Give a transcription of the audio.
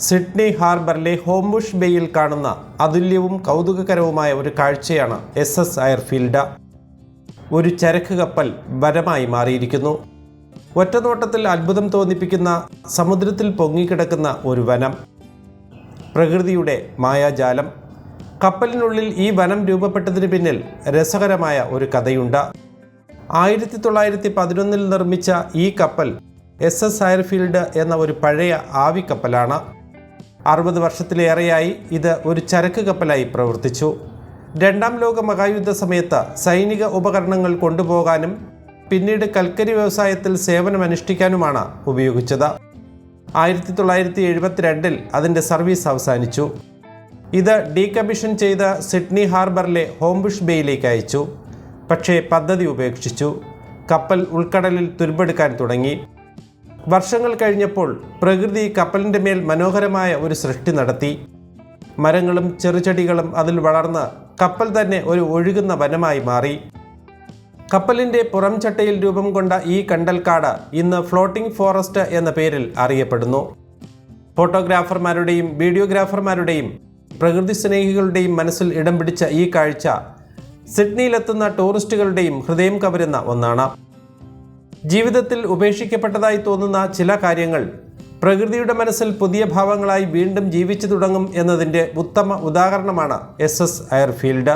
Sydney ഹാർബറിലെ ഹോംബുഷ് ബേയിൽ കാണുന്ന അതുല്യവും കൗതുകകരവുമായ ഒരു കാഴ്ചയാണ് എസ് എസ് അയർഫീൽഡ. ഒരു ചരക്ക് കപ്പൽ വരമായി മാറിയിരിക്കുന്നു. ഒറ്റനോട്ടത്തിൽ അത്ഭുതം തോന്നിപ്പിക്കുന്ന സമുദ്രത്തിൽ പൊങ്ങിക്കിടക്കുന്ന ഒരു വനം. പ്രകൃതിയുടെ മായാജാലം. കപ്പലിനുള്ളിൽ ഈ വനം രൂപപ്പെട്ടതിന് പിന്നിൽ രസകരമായ ഒരു കഥയുണ്ട്. ആയിരത്തി തൊള്ളായിരത്തി പതിനൊന്നിൽ നിർമ്മിച്ച ഈ കപ്പൽ എസ് എസ് അയർഫീൽഡ് എന്ന ഒരു പഴയ ആവിക്കപ്പലാണ്. അറുപത് വർഷത്തിലേറെയായി ഇത് ഒരു ചരക്ക് കപ്പലായി പ്രവർത്തിച്ചു. രണ്ടാം ലോക മഹായുദ്ധ സമയത്ത് സൈനിക ഉപകരണങ്ങൾ കൊണ്ടുപോകാനും പിന്നീട് കൽക്കരി വ്യവസായത്തിൽ സേവനമനുഷ്ഠിക്കാനുമാണ് ഉപയോഗിച്ചത്. ആയിരത്തി തൊള്ളായിരത്തി എഴുപത്തിരണ്ടിൽ അതിന്റെ സർവീസ് അവസാനിച്ചു. ഇത് ഡീകമ്മീഷൻ ചെയ്ത സിഡ്നി ഹാർബറിലെ ഹോംബുഷ് ബേയിലേക്ക് അയച്ചു. പക്ഷേ പദ്ധതി ഉപേക്ഷിച്ചു. കപ്പൽ ഉൾക്കടലിൽ തുരുമ്പെടുക്കാൻ തുടങ്ങി. വർഷങ്ങൾ കഴിഞ്ഞപ്പോൾ പ്രകൃതി കപ്പലിന്റെ മേൽ മനോഹരമായ ഒരു സൃഷ്ടി നടത്തി. മരങ്ങളും ചെറുചെടികളും അതിൽ വളർന്ന് കപ്പൽ തന്നെ ഒരു ഒഴുകുന്ന വനമായി മാറി. കപ്പലിന്റെ പുറംചട്ടയിൽ രൂപം കൊണ്ട ഈ കണ്ടൽക്കാട് ഇന്ന് ഫ്ലോട്ടിംഗ് ഫോറസ്റ്റ് എന്ന പേരിൽ അറിയപ്പെടുന്നു. ഫോട്ടോഗ്രാഫർമാരുടെയും വീഡിയോഗ്രാഫർമാരുടെയും പ്രകൃതി സ്നേഹികളുടെയും മനസ്സിൽ ഇടം പിടിച്ച ഈ കാഴ്ച സിഡ്നിയിലെത്തുന്ന ടൂറിസ്റ്റുകളുടെയും ഹൃദയം കവരുന്ന ഒന്നാണ്. ജീവിതത്തിൽ ഉപേക്ഷിക്കപ്പെട്ടതായി തോന്നുന്ന ചില കാര്യങ്ങൾ പ്രകൃതിയുടെ മനസ്സിൽ പുതിയ ഭാവങ്ങളായി വീണ്ടും ജീവിച്ചു തുടങ്ങും എന്നതിന്റെ ഉത്തമ ഉദാഹരണമാണ് എസ് എസ് എയർഫീൽഡ്